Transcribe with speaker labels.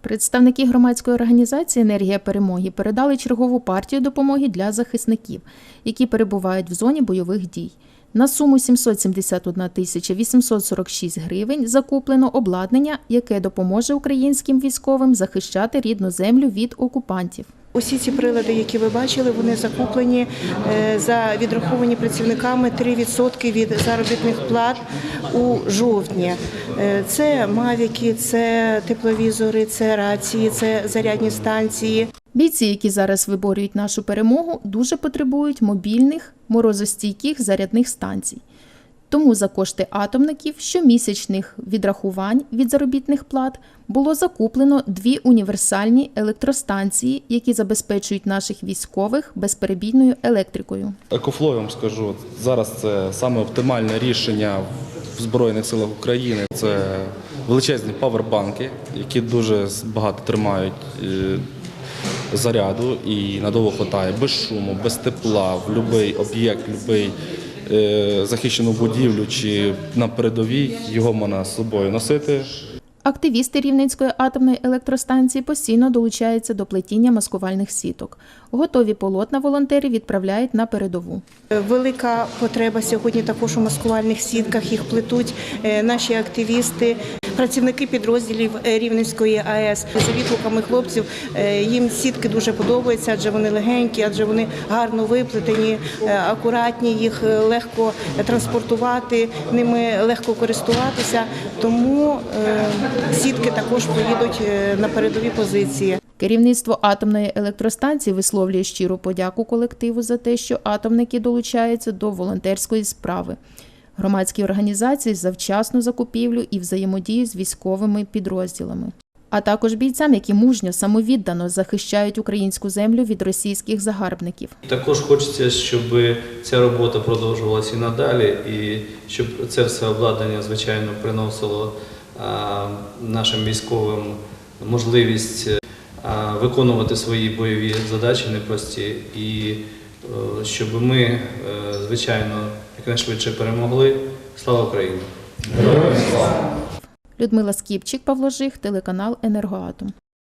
Speaker 1: Представники громадської організації Енергія перемоги передали чергову партію допомоги для захисників, які перебувають в зоні бойових дій. На суму 771 тисяча 846 гривень закуплено обладнання, яке допоможе українським військовим захищати рідну землю від окупантів.
Speaker 2: Усі ці прилади, які ви бачили, вони закуплені е, за відраховані працівниками 3% від заробітних плат у жовтні. Е, Це мавіки, це тепловізори, це рації, це зарядні станції.
Speaker 1: Бійці, які зараз виборюють нашу перемогу, дуже потребують мобільних морозостійких зарядних станцій. Тому за кошти атомників щомісячних відрахувань від заробітних плат було закуплено дві універсальні електростанції, які забезпечують наших військових безперебійною електрикою.
Speaker 3: Екофло, я вам скажу, зараз це саме оптимальне рішення в Збройних силах України. Це величезні павербанки, які дуже багато тримають заряду і надовго хватає без шуму, без тепла, в будь-який об'єкт, будь-який захищену будівлю чи на передовій його можна з собою носити.
Speaker 1: Активісти Рівненської атомної електростанції постійно долучаються до плетіння маскувальних сіток. Готові полотна волонтери відправляють на передову.
Speaker 2: Е, Велика потреба сьогодні також у маскувальних сітках. Їх плетуть е, наші активісти, працівники підрозділів е, Рівненської АЕС. За відгуками хлопців е, їм сітки дуже подобаються, адже вони легенькі, адже вони гарно виплетені, е, акуратні, їх легко транспортувати, ними легко користуватися. Тому сітки також поїдуть на передові позиції.
Speaker 1: Керівництво атомної електростанції висловлює щиру подяку колективу за те, що атомники долучаються до волонтерської справи. Громадські організації за вчасну закупівлю і взаємодію з військовими підрозділами, а також бійцям, які мужньо самовіддано захищають українську землю від російських загарбників.
Speaker 4: Також хочеться, щоб ця робота продовжувалася і надалі, і щоб це все обладнання, звичайно, приносило нашим військовим можливість виконувати свої бойові задачі непрості, і е, щоб ми, е, звичайно, якнайшвидше перемогли. Слава Україні!
Speaker 1: Людмила Скіпчик, Павло Жих, телеканал Енергоатом.